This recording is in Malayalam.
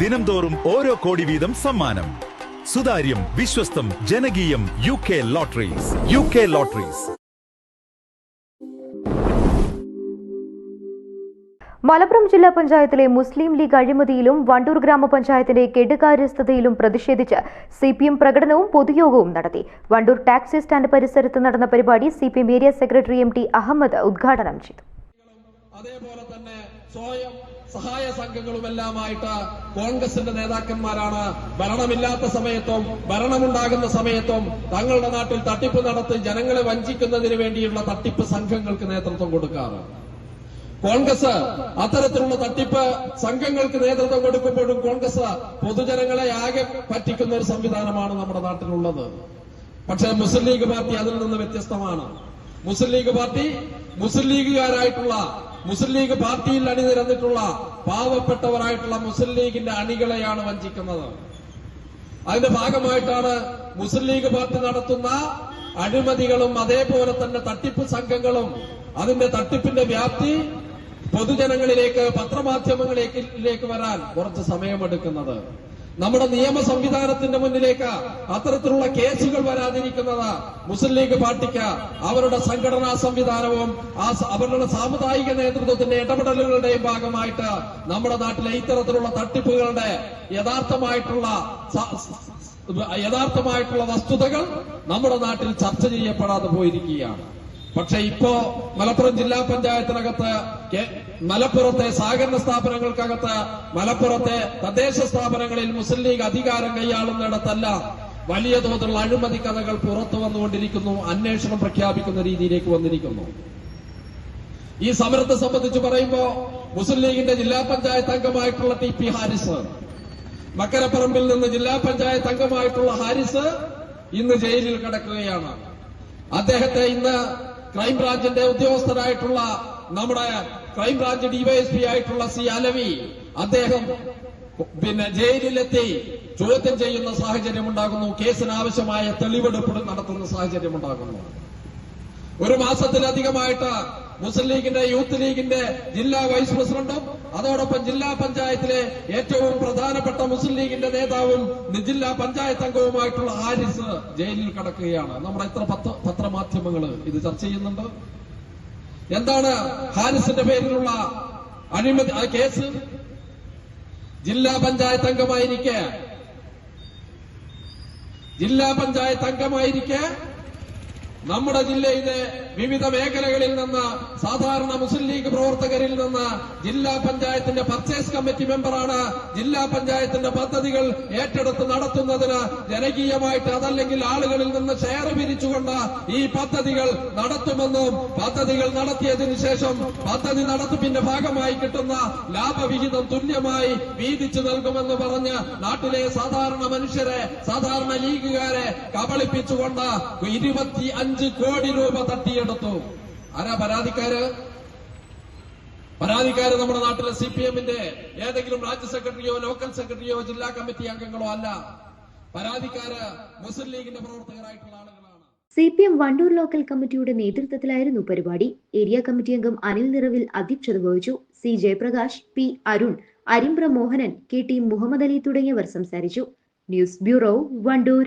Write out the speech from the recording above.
ദിനംതോറും ഓരോ കോടി വീതം സമ്മാനം. സുതാര്യം വിശ്വസ്തം ജനകീയം U K lotteries. U K lotteries. Malappuram ജില്ലാ പഞ്ചായത്തിലെ മുസ്ലിം ലീഗ് അഴിമതിയിലും വണ്ടൂർ ഗ്രാമപഞ്ചായത്തിന്റെ കെടുകാര്യസ്ഥതയിലും പ്രതിഷേധിച്ച് സി പി എം പ്രകടനവും പൊതുയോഗവും നടത്തി. വണ്ടൂർ ടാക്സി സ്റ്റാൻഡ് പരിസരത്ത് നടന്ന പരിപാടി C P M area secretary M T Ahammed ഉദ്ഘാടനം ചെയ്തു. അതേപോലെ തന്നെ സ്വയം സഹായ സംഘങ്ങളുമെല്ലാമായിട്ട് കോൺഗ്രസിന്റെ നേതാക്കന്മാരാണ്. ഭരണമില്ലാത്ത സമയത്തും ഭരണമുണ്ടാകുന്ന സമയത്തും തങ്ങളുടെ നാട്ടിൽ തട്ടിപ്പ് നടത്തി ജനങ്ങളെ വഞ്ചിക്കുന്നതിന് വേണ്ടിയുള്ള തട്ടിപ്പ് സംഘങ്ങൾക്ക് നേതൃത്വം കൊടുക്കാറ്. കോൺഗ്രസ് അത്തരത്തിലുള്ള തട്ടിപ്പ് സംഘങ്ങൾക്ക് നേതൃത്വം കൊടുക്കുമ്പോഴും കോൺഗ്രസ് പൊതുജനങ്ങളെ ആകെ പറ്റിക്കുന്ന ഒരു സംവിധാനമാണ് നമ്മുടെ നാട്ടിലുള്ളത്. പക്ഷേ മുസ്ലിം ലീഗ് പാർട്ടി അതിൽ നിന്ന് വ്യത്യസ്തമാണ്. മുസ്ലിം ലീഗ് പാർട്ടി മുസ്ലിം ലീഗുകാരായിട്ടുള്ള മുസ്ലിം ലീഗ് പാർട്ടിയിൽ അണിനിരന്നിട്ടുള്ള പാവപ്പെട്ടവരായിട്ടുള്ള മുസ്ലിം ലീഗിന്റെ അണികളെയാണ് വഞ്ചിക്കുന്നത്. അതിന്റെ ഭാഗമായിട്ടാണ് മുസ്ലിം ലീഗ് പാർട്ടി നടത്തുന്ന അഴിമതികളും അതേപോലെ തന്നെ തട്ടിപ്പ് സംഘങ്ങളും അതിന്റെ തട്ടിപ്പിന്റെ വ്യാപ്തി പൊതുജനങ്ങളിലേക്ക് പത്രമാധ്യമങ്ങളിലേക്ക് വരാൻ കുറച്ച് സമയമെടുക്കുന്നത്. നമ്മുടെ നിയമ സംവിധാനത്തിന്റെ മുന്നിലേക്ക് അത്തരത്തിലുള്ള കേസുകൾ വരാതിരിക്കുന്നത് മുസ്ലിം ലീഗ് പാർട്ടിക്ക് അവരുടെ സംഘടനാ സംവിധാനവും ആ അവരുടെ സാമുദായിക നേതൃത്വത്തിന്റെ ഇടപെടലുകളുടെയും ഭാഗമായിട്ട് നമ്മുടെ നാട്ടിലെ ഇത്തരത്തിലുള്ള തട്ടിപ്പുകളുടെ യഥാർത്ഥമായിട്ടുള്ള യഥാർത്ഥമായിട്ടുള്ള വസ്തുതകൾ നമ്മുടെ നാട്ടിൽ ചർച്ച ചെയ്യപ്പെടാതെ പോയിരിക്കുകയാണ്. പക്ഷെ ഇപ്പോ മലപ്പുറം ജില്ലാ പഞ്ചായത്തിനകത്ത് മലപ്പുറത്തെ സഹകരണ സ്ഥാപനങ്ങൾക്കകത്ത് മലപ്പുറത്തെ തദ്ദേശ സ്ഥാപനങ്ങളിൽ മുസ്ലിം ലീഗ് അധികാരം കൈയാളുന്നിടത്തല്ല വലിയ തോതിലുള്ള അഴിമതി കഥകൾ പുറത്തു വന്നുകൊണ്ടിരിക്കുന്നു അന്വേഷണം പ്രഖ്യാപിക്കുന്ന രീതിയിലേക്ക് വന്നിരിക്കുന്നു. ഈ സമരത്തെ സംബന്ധിച്ച് പറയുമ്പോ മുസ്ലിം ലീഗിന്റെ ജില്ലാ പഞ്ചായത്ത് അംഗമായിട്ടുള്ള ടി പി ഹാരിസ് മക്കരപ്പറമ്പിൽ നിന്ന് ജില്ലാ പഞ്ചായത്ത് അംഗമായിട്ടുള്ള ഹാരിസ് ഇന്ന് ജയിലിൽ കിടക്കുകയാണ്. അദ്ദേഹത്തെ ഇന്ന് ക്രൈംബ്രാഞ്ചിന്റെ ഉദ്യോഗസ്ഥരായിട്ടുള്ള നമ്മുടെ ക്രൈംബ്രാഞ്ച് ഡിവൈഎസ്പി ആയിട്ടുള്ള സി അലവി അദ്ദേഹം പിന്നെ ജയിലിലെത്തി ചോദ്യം ചെയ്യുന്ന സാഹചര്യം ഉണ്ടാകുന്നു. കേസിന് ആവശ്യമായ തെളിവെടുപ്പ് നടത്തുന്ന സാഹചര്യം ഉണ്ടാകുന്നു. ഒരു മാസത്തിലധികമായിട്ട് മുസ്ലിം ലീഗിന്റെ യൂത്ത് ലീഗിന്റെ ജില്ലാ വൈസ് പ്രസിഡന്റും അതോടൊപ്പം ജില്ലാ പഞ്ചായത്തിലെ ഏറ്റവും പ്രധാനപ്പെട്ട മുസ്ലിം ലീഗിന്റെ നേതാവും ജില്ലാ പഞ്ചായത്ത് അംഗവുമായിട്ടുള്ള ഹാരിസ് ജയിലിൽ കിടക്കുകയാണ്. നമ്മുടെ എത്ര പത്ര പത്രമാധ്യമങ്ങൾ ഇത് ചർച്ച ചെയ്യുന്നുണ്ട്. എന്താണ് ഹാരിസിന്റെ പേരിലുള്ള അഴിമതി ആ കേസ്? ജില്ലാ പഞ്ചായത്ത് അംഗമായിരിക്കെ. ജില്ലാ പഞ്ചായത്ത് അംഗമായിരിക്കെ നമ്മുടെ ജില്ലയിലെ വിവിധ മേഖലകളിൽ നിന്ന് സാധാരണ മുസ്ലിം ലീഗ് പ്രവർത്തകരിൽ നിന്ന് ജില്ലാ പഞ്ചായത്തിന്റെ പർച്ചേസ് കമ്മിറ്റി മെമ്പറാണ് ജില്ലാ പഞ്ചായത്തിന്റെ പദ്ധതികൾ ഏറ്റെടുത്ത് നടത്തുന്നതിന് ജനകീയമായിട്ട് അതല്ലെങ്കിൽ ആളുകളിൽ നിന്ന് ഷെയർ പിരിച്ചുകൊണ്ട് ഈ പദ്ധതികൾ നടത്തുമെന്നും പദ്ധതികൾ നടത്തിയതിനു ശേഷം പദ്ധതി നടത്തിപ്പിന്റെ ഭാഗമായി കിട്ടുന്ന ലാഭവിഹിതം തുല്യമായി വീതിച്ചു നൽകുമെന്ന് പറഞ്ഞ് നാട്ടിലെ സാധാരണ മനുഷ്യരെ സാധാരണ ലീഗുകാരെ കബളിപ്പിച്ചുകൊണ്ട് ഇരുപത്തി അഞ്ച് കോടി രൂപ തട്ടിയെടുത്തു. ആരാ പരാതിക്കാര്? പരാതിക്കാര് നമ്മുടെ നാട്ടിലെ സി പി എമ്മിന്റെ ഏതെങ്കിലും രാജ്യ സെക്രട്ടറിയോ ലോക്കൽ സെക്രട്ടറിയോ ജില്ലാ കമ്മിറ്റി അംഗങ്ങളോ അല്ല. പരാതിക്കാര് മുസ്ലിം ലീഗിന്റെ പ്രവർത്തകരായിട്ടുള്ള ആളുകളാണ്. C P M Wandoor local കമ്മിറ്റിയുടെ നേതൃത്വത്തിലായിരുന്നു പരിപാടി. ഏരിയ കമ്മിറ്റി അംഗം അനിൽ നിറവിൽ അധ്യക്ഷത വഹിച്ചു. C Jayaprakash P Arun Arimbra Mohanan K T Muhammad Ali തുടങ്ങിയവർ സംസാരിച്ചു. News bureau Wandoor.